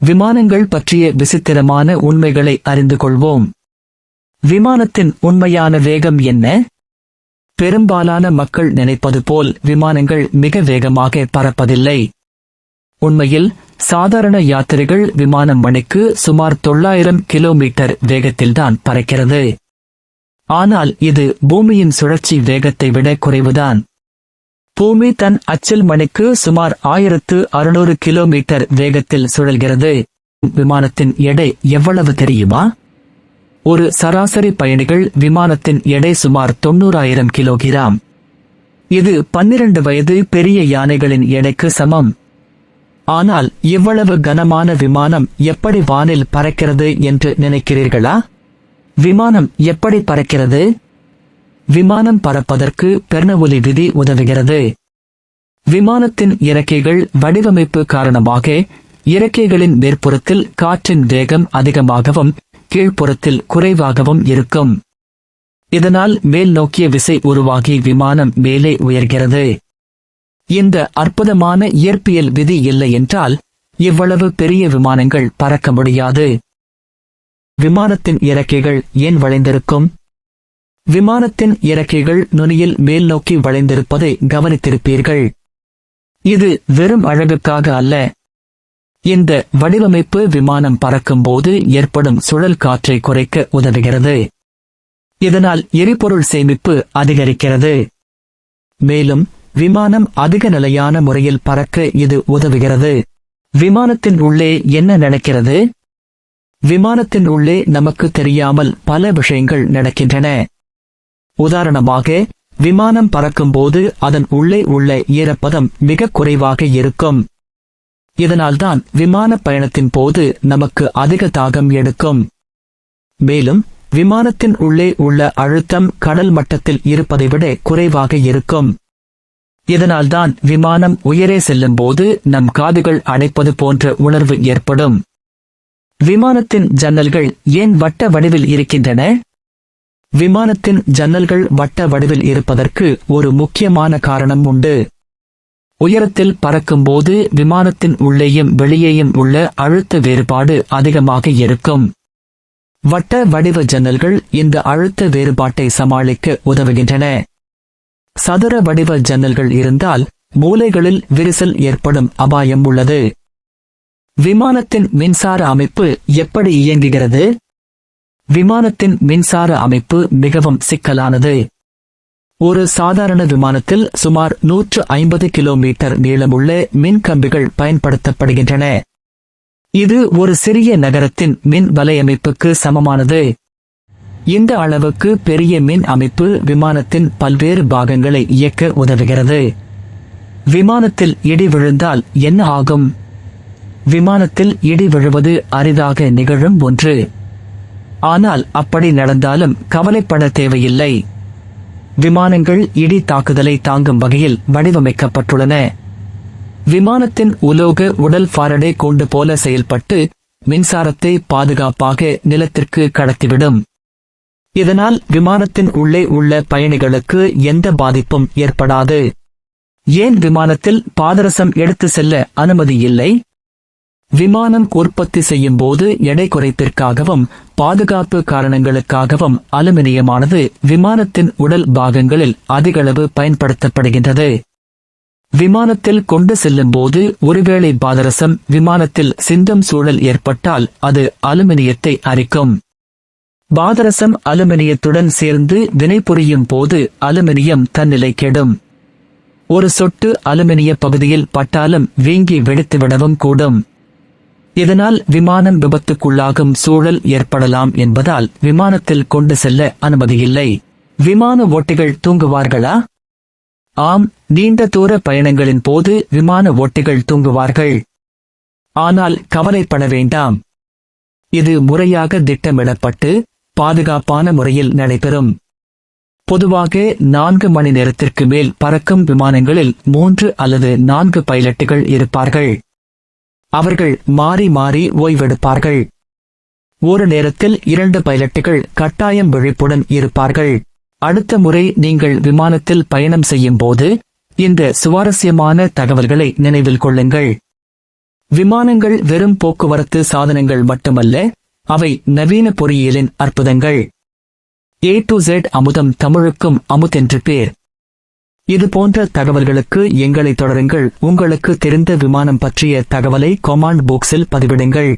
விமானங்கள் பற்றிய விசித்திரமான உண்மைகளை அறிந்து கொள்வோம். விமானத்தின் உண்மையான வேகம் என்ன? பெரும்பாலான மக்கள் நினைப்பது போல் விமானங்கள் மிக வேகமாக பறப்பதில்லை. உண்மையில் சாதாரண யாத்திரைகள் விமானம் மணிக்கு சுமார் தொள்ளாயிரம் கிலோமீட்டர் வேகத்தில்தான் பறக்கிறது. ஆனால் இது பூமியின் சுழற்சி வேகத்தை விட குறைவுதான். பூமி தன் அச்சில் மணிக்கு சுமார் ஆயிரத்து அறுநூறு கிலோமீட்டர் வேகத்தில் சுழல்கிறது. விமானத்தின் எடை எவ்வளவு தெரியுமா? ஒரு சராசரி பயணிகள் விமானத்தின் எடை சுமார் தொண்ணூறாயிரம் கிலோகிராம். இது பன்னிரண்டு வயது பெரிய யானைகளின் எடைக்கு சமம். ஆனால் இவ்வளவு கனமான விமானம் எப்படி வானில் பறக்கிறது என்று நினைக்கிறீர்களா? விமானம் எப்படி பறக்கிறது? விமானம் பறப்பதற்கு பெர்னவுலி விதி உதவுகிறது. விமானத்தின் இறக்கைகள் வடிவமைப்பு காரணமாக இறக்கைகளின் மேற்புறத்தில் காற்றின் வேகம் அதிகமாகவும் கீழ்ப்புறத்தில் குறைவாகவும் இருக்கும். இதனால் மேல் நோக்கிய விசை உருவாகி விமானம் மேலே உயர்கிறது. இந்த அற்புதமான இயற்பியல் விதி இல்லை என்றால் இவ்வளவு பெரிய விமானங்கள் பறக்க முடியாது. விமானத்தின் இறக்கைகள் ஏன் வளைந்திருக்கும்? விமானத்தின் இறக்கைகள் நுனியில் மேல் நோக்கி வளைந்திருப்பதை கவனித்திருப்பீர்கள். இது வெறும் அழகுக்காக அல்ல. இந்த வடிவமைப்பு விமானம் பறக்கும்போது ஏற்படும் சுழல் காற்றை குறைக்க உதவுகிறது. இதனால் எரிபொருள் சேமிப்பு அதிகரிக்கிறது. மேலும் விமானம் அதிக நிலையான முறையில் பறக்க இது உதவுகிறது. விமானத்தின் உள்ளே என்ன நடக்கிறது? விமானத்தின் உள்ளே நமக்கு தெரியாமல் பல விஷயங்கள் நடக்கின்றன. உதாரணமாக விமானம் பறக்கும்போது அதன் உள்ளே உள்ள ஈரப்பதம் மிக குறைவாக இருக்கும். இதனால்தான் விமான பயணத்தின் போது நமக்கு அதிக தாகம் எடுக்கும். மேலும் விமானத்தின் உள்ளே உள்ள அழுத்தம் கடல் மட்டத்தில் இருப்பதை விட குறைவாக இருக்கும். இதனால்தான் விமானம் உயரே செல்லும்போது நம் காதுகள் அடைப்பது போன்ற உணர்வு ஏற்படும். விமானத்தின் ஜன்னல்கள் ஏன் வட்ட வடிவில் இருக்கின்றன? விமானத்தின் ஜன்னல்கள் வட்ட வடிவில் இருப்பதற்கு ஒரு முக்கியமான காரணம் உண்டு. உயரத்தில் பறக்கும்போது விமானத்தின் உள்ளேயும் வெளியேயும் உள்ள அழுத்த வேறுபாடு அதிகமாக இருக்கும். வட்ட வடிவ ஜன்னல்கள் இந்த அழுத்த வேறுபாட்டை சமாளிக்க உதவுகின்றன. சதுர வடிவ ஜன்னல்கள் இருந்தால் மூலைகளில் விரிசல் ஏற்படும் அபாயம் உள்ளது. விமானத்தின் மின்சார அமைப்பு எப்படி இயங்குகிறது? விமானத்தின் மின்சார அமைப்பு மிகவும் சிக்கலானது. ஒரு சாதாரண விமானத்தில் சுமார் நூற்று ஐம்பது கிலோமீட்டர் நீளமுள்ள மின் கம்பிகள் பயன்படுத்தப்படுகின்றன. இது ஒரு சிறிய நகரத்தின் மின் வலையமைப்புக்கு சமமானது. இந்த அளவுக்கு பெரிய மின் அமைப்பு விமானத்தின் பல்வேறு பாகங்களை இயக்க உதவுகிறது. விமானத்தில் இடி விழுந்தால் என்ன ஆகும்? விமானத்தில் இடி விழுவது அரிதாக நிகழும் ஒன்று. ஆனால் அப்படி நடந்தாலும் கவலைப்பட தேவையில்லை. விமானங்கள் இடி தாக்குதலை தாங்கும் வகையில் வடிவமைக்கப்பட்டுள்ளன. விமானத்தின் உலோக உடல் பாரடே கூண்டு போல செயல்பட்டு மின்சாரத்தை பாதுகாப்பாக நிலத்திற்கு கடத்திவிடும். இதனால் விமானத்தின் உள்ளே உள்ள பயணிகளுக்கு எந்த பாதிப்பும் ஏற்படாது. ஏன் விமானத்தில் பாதரசம் எடுத்து செல்ல அனுமதி இல்லை? விமானம் உற்பத்தி செய்யும் போது எடை குறைப்பிற்காகவும் பாதுகாப்பு காரணங்களுக்காகவும் அலுமினியமானது விமானத்தின் உடல் பாகங்களில் அதிகளவு பயன்படுத்தப்படுகின்றது. விமானத்தில் கொண்டு செல்லும் போது ஒருவேளை பாதரசம் விமானத்தில் சிந்தும் சூழல் ஏற்பட்டால் அது அலுமினியத்தை அரிக்கும். பாதரசம் அலுமினியத்துடன் சேர்ந்து வினைபுரியும் போது அலுமினியம் தன்னிலை கெடும். ஒரு சொட்டு அலுமினிய பகுதியில் பட்டாலும் வீங்கி வெடித்துவிடவும் கூடும். இதனால் விமானம் விபத்துக்குள்ளாகும் சூழல் ஏற்படலாம் என்பதால் விமானத்தில் கொண்டு செல்ல அனுமதியில்லை. விமான ஓட்டிகள் தூங்குவார்களா? ஆம் நீண்ட தூர பயணங்களின் போது விமான ஓட்டிகள் தூங்குவார்கள். ஆனால் கவலைப்பட வேண்டாம். இது முறையாக திட்டமிடப்பட்டு பாதுகாப்பான முறையில் நடைபெறும். பொதுவாக நான்கு மணி நேரத்திற்கு மேல் பறக்கும் விமானங்களில் மூன்று அல்லது நான்கு பைலட்டுகள் இருப்பார்கள். அவர்கள் மாறி மாறி ஓய்வெடுப்பார்கள். ஒரு நேரத்தில் இரண்டு பைலட்டுகள் கட்டாயம் விழிப்புடன் இருப்பார்கள். அடுத்த முறை நீங்கள் விமானத்தில் பயணம் செய்யும் போது இந்த சுவாரஸ்யமான தகவல்களை நினைவில் கொள்ளுங்கள். விமானங்கள் வெறும் போக்குவரத்து சாதனங்கள் மட்டுமல்ல அவை நவீன பொறியியலின் அற்புதங்கள். ஏ டு ஜெட் அமுதம் தமிழுக்கும் அமுதென்று பேர். இது போன்ற தகவல்களுக்கு எங்களை தொடருங்கள். உங்களுக்கு தெரிந்த விமானம் பற்றிய தகவலை கொமாண்ட் பாக்ஸில் பதிவிடுங்கள்.